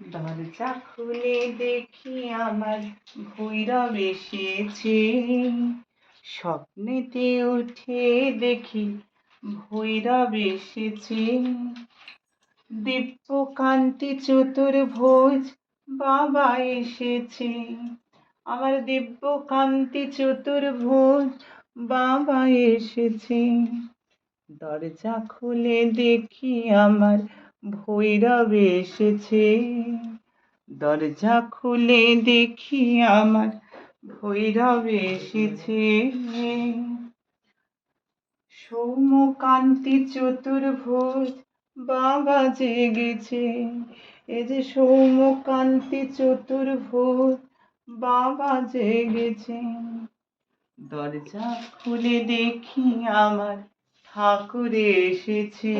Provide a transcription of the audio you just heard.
দরজা খুলে দেখি আমার ভৈরব এসেছে। স্বপ্নেতে উঠে দেখি ভৈরব এসেছে। দিব্যকান্তি চতুর্ভুজ বাবা এসেছে। আমার দিব্যকান্তি চতুর্ভুজ বাবা এসেছে। দরজা খুলে দেখি আমার ভৈরব এসেছে। দরজা খুলে দেখি আমার ভৈরব এসেছে। সৌমকান্তি চতুর্ভুজ বাবা জেগেছে। এ যে সৌমকান্তি চতুর্ভুজ বাবা জেগেছে। দরজা খুলে দেখি আমার ঠাকুর এসেছে।